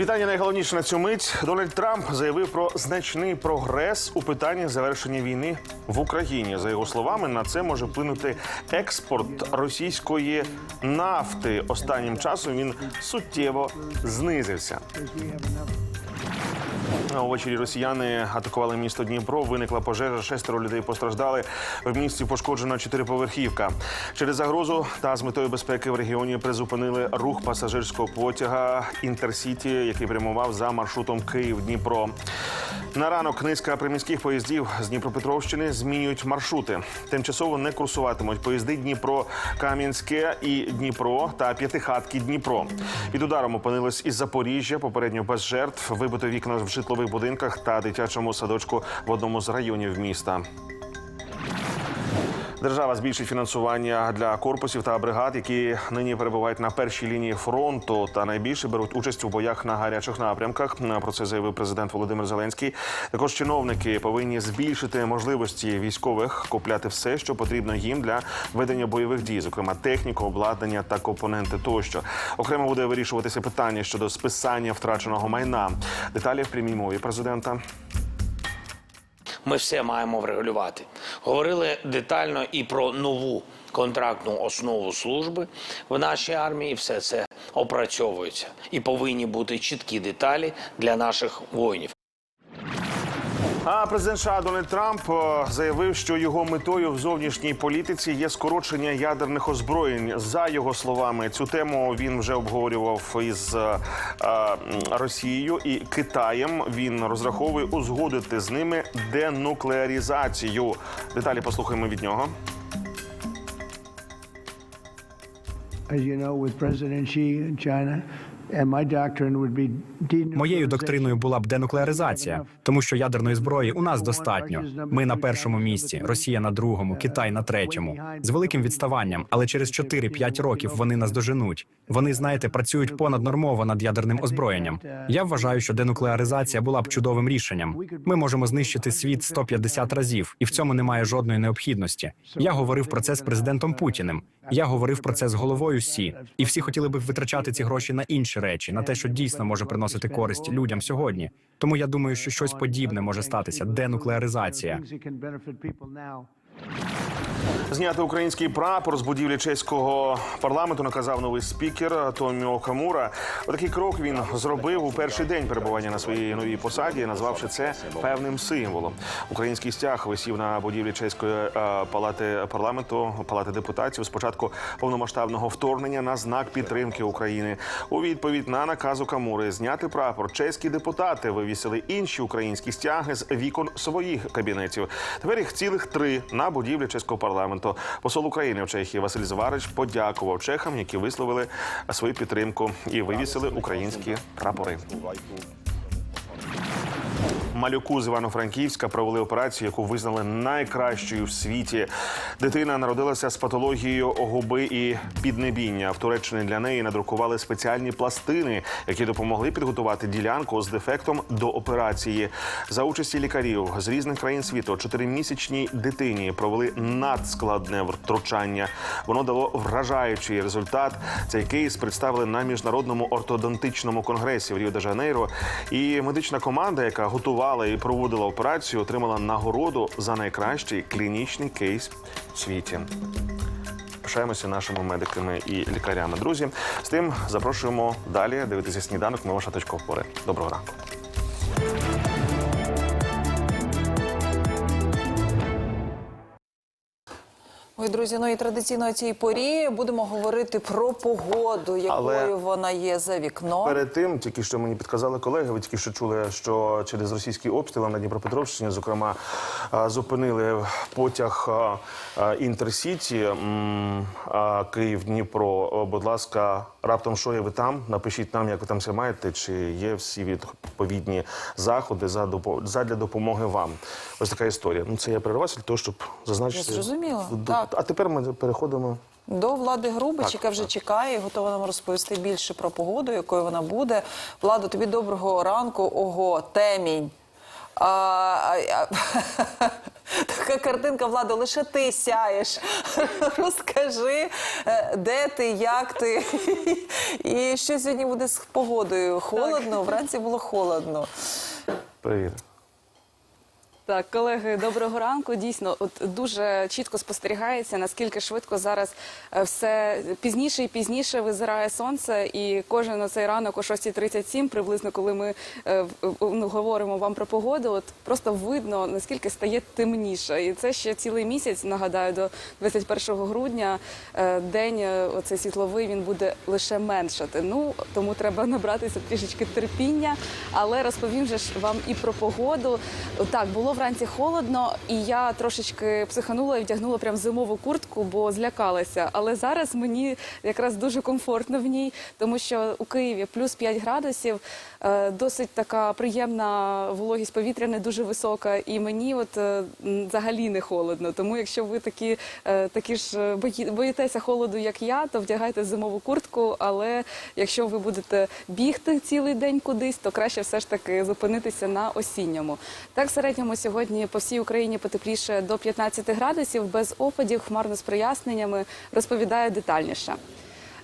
Вітання найголовніше на цю мить. Дональд Трамп заявив про значний прогрес у питанні завершення війни в Україні. За його словами, на це може вплинути експорт російської нафти. Останнім часом він суттєво знизився. Увечері росіяни атакували місто Дніпро. Виникла пожежа. Шестеро людей постраждали. В місті пошкоджена чотириповерхівка. Через загрозу та з метою безпеки в регіоні призупинили рух пасажирського потяга Інтерсіті, який прямував за маршрутом Київ-Дніпро. На ранок низка приміських поїздів з Дніпропетровщини змінюють маршрути. Тимчасово не курсуватимуть поїзди Дніпро, Кам'янське і Дніпро та П'ятихатки Дніпро. Під ударом опинилось із Запоріжжя, попередньо без жертв, вибито вікна в житлових будинках та дитячому садочку в одному з районів міста. Держава збільшить фінансування для корпусів та бригад, які нині перебувають на першій лінії фронту та найбільше беруть участь у боях на гарячих напрямках. Про це заявив президент Володимир Зеленський. Також чиновники повинні збільшити можливості військових купляти все, що потрібно їм для ведення бойових дій, зокрема техніку, обладнання та компоненти тощо. Окремо буде вирішуватися питання щодо списання втраченого майна. Деталі в прямій мові президента. Ми все маємо врегулювати. Говорили детально і про нову контрактну основу служби в нашій армії. Все це опрацьовується і повинні бути чіткі деталі для наших воїнів. А президент США Дональд Трамп е, заявив, що його метою в зовнішній політиці є скорочення ядерних озброєнь. За його словами, цю тему він вже обговорював із е, е, Росією і Китаєм. Він розраховує узгодити з ними денуклеарізацію. Деталі послухаємо від нього. as you know, with President Xi in China. Моєю доктриною була б денуклеаризація, тому що ядерної зброї у нас достатньо. Ми на першому місці, Росія на другому, Китай на третьому. З великим відставанням, але через 4-5 років вони нас доженуть. Вони, знаєте, працюють понаднормово над ядерним озброєнням. Я вважаю, що денуклеаризація була б чудовим рішенням. Ми можемо знищити світ 150 разів, і в цьому немає жодної необхідності. Я говорив про це з президентом Путіним. Я говорив про це з головою Сі, і всі хотіли б витрачати ці гроші на інші речі, на те, що дійсно може приносити користь людям сьогодні. Тому я думаю, що щось подібне може статися. Денуклеаризація. Зняти український прапор з будівлі чеського парламенту наказав новий спікер Томіо Камура. Отакий крок він зробив у перший день перебування на своїй новій посаді, назвавши це певним символом. Український стяг висів на будівлі чеської е, палати парламенту, палати депутатів. Спочатку повномасштабного вторгнення на знак підтримки України. У відповідь на наказу Камури зняти прапор. Чеські депутати вивісили інші українські стяги з вікон своїх кабінетів. Тепер їх цілих три на будівлі чеського парламенту. Посол України в Чехії Василь Зварич подякував чехам, які висловили свою підтримку і вивісили українські прапори. Малюку з Івано-Франківська провели операцію, яку визнали найкращою в світі. Дитина народилася з патологією губи і піднебіння. В Туреччині для неї надрукували спеціальні пластини, які допомогли підготувати ділянку з дефектом до операції. За участі лікарів з різних країн світу чотиримісячній дитині провели надскладне втручання. Воно дало вражаючий результат. Цей кейс представили на міжнародному ортодонтичному конгресі в Ріо-де-Жанейро. І медична команда, яка готувала і проводила операцію, отримала нагороду за найкращий клінічний кейс в світі. Пишаємося нашими медиками і лікарями. Друзі, з тим запрошуємо далі дивитися сніданок. Ми ваша точка опори. Доброго ранку. Ой, друзі, ну і традиційно о цій порі будемо говорити про погоду, якою Але вона є за вікном. Перед тим, тільки що мені підказали колеги, ви тільки що чули, що через російські обстріли на Дніпропетровщині, зокрема, зупинили потяг а, а, Інтерсіті Київ-Дніпро. Будь ласка, раптом що є ви там? Напишіть нам, як ви там все маєте, чи є всі відповідні заходи за задля допомоги вам. Ось така історія. Ну це я перервався для того, щоб зазначити. Я зрозуміла. Так. А тепер ми переходимо До влади Грубич, яка вже чекає, і готова нам розповісти більше про погоду, якою вона буде. Владо, тобі доброго ранку. Ого, темінь. А, а, а, така картинка, Владо, лише ти сяєш. Розкажи, е, де ти, як ти, і що сьогодні буде з погодою? Холодно? Вранці було холодно. Привіт. Так, колеги, доброго ранку. Дійсно, от дуже чітко спостерігається, наскільки швидко зараз е, все пізніше і пізніше визирає сонце. І кожен цей ранок о 6.37, приблизно коли ми е, в- ну, говоримо вам про погоду, от просто видно наскільки стає темніше. І це ще цілий місяць. Нагадаю, до 21 грудня е, день оцей світловий він буде лише меншати. Ну тому треба набратися трішечки терпіння. Але розповім же ж вам і про погоду. Так, було вранці холодно, і я трошечки психанула і вдягнула прям зимову куртку, бо злякалася. Але зараз мені якраз дуже комфортно в ній, тому що у Києві плюс 5 градусів, е, досить така приємна вологість повітря, не дуже висока, і мені от е, взагалі не холодно. Тому якщо ви такі, е, такі ж боїтеся холоду, як я, то вдягайте зимову куртку. Але якщо ви будете бігти цілий день кудись, то краще все ж таки зупинитися на осінньому. Так, середньому сьогодні по всій Україні потепліше до 15 градусів, без опадів, хмарно з проясненнями. Розповідаю детальніше.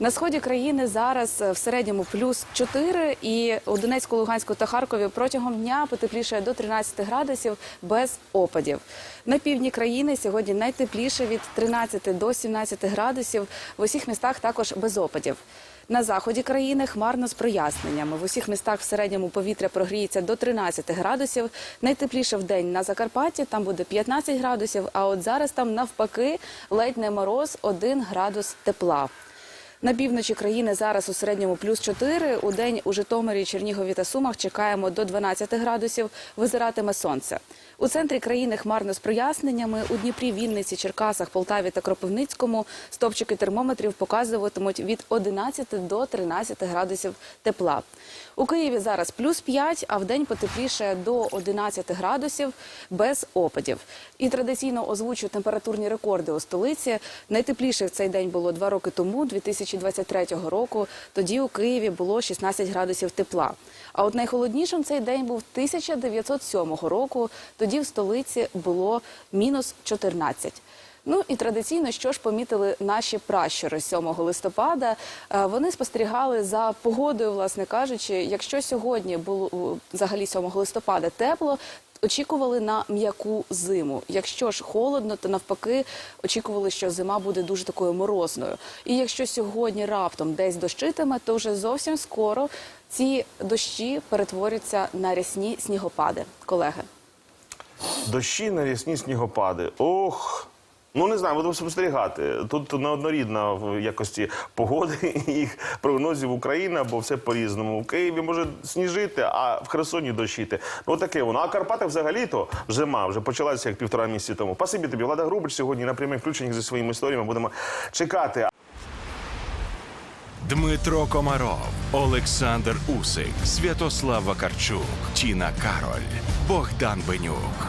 На сході країни зараз е, в середньому плюс 4 і у Донецьку, Луганську та Харкові протягом дня потепліше до 13 градусів без опадів. На півдні країни сьогодні найтепліше від 13 до 17 градусів. В усіх містах також без опадів. На заході країни хмарно з проясненнями. В усіх містах в середньому повітря прогріється до 13 градусів. Найтепліше в день на Закарпатті, там буде 15 градусів, а от зараз там навпаки ледь не мороз 1 градус тепла. На півночі країни зараз у середньому плюс 4. У день у Житомирі, Чернігові та Сумах чекаємо до 12 градусів. Визиратиме сонце. У центрі країни хмарно з проясненнями. У Дніпрі, Вінниці, Черкасах, Полтаві та Кропивницькому стовпчики термометрів показуватимуть від 11 до 13 градусів тепла. У Києві зараз плюс 5, а в день потепліше до 11 градусів без опадів. І традиційно озвучу температурні рекорди у столиці. Найтепліше в цей день було два роки тому, 2023 року. Тоді у Києві було 16 градусів тепла. А от найхолоднішим цей день був 1907 року. Тоді в столиці було мінус 14. Ну і традиційно, що ж помітили наші пращури 7 листопада. Е, Вони спостерігали за погодою, власне кажучи. Якщо сьогодні було взагалі 7 листопада тепло. Очікували на м'яку зиму. Якщо ж холодно, то навпаки очікували, що зима буде дуже такою морозною. І якщо сьогодні раптом десь дощитиме, то вже зовсім скоро ці дощі перетворяться на рясні снігопади. Колеги. Дощі на рясні снігопади. Ох. Ну не знаю, будемо спостерігати. Тут неоднорідна в якості погоди їх прогнозів Україна, бо все по-різному. У Києві може сніжити, а в Херсоні дощити. Ну таке воно. А Карпати взагалі то зима вже почалася як півтора місяці тому. Пасибі тобі, Влада Грубич сьогодні на прямих включеннях зі своїми історіями будемо чекати. Дмитро Комаров, Олександр Усик, Святослав Вакарчук, Тіна Кароль, Богдан Бенюк.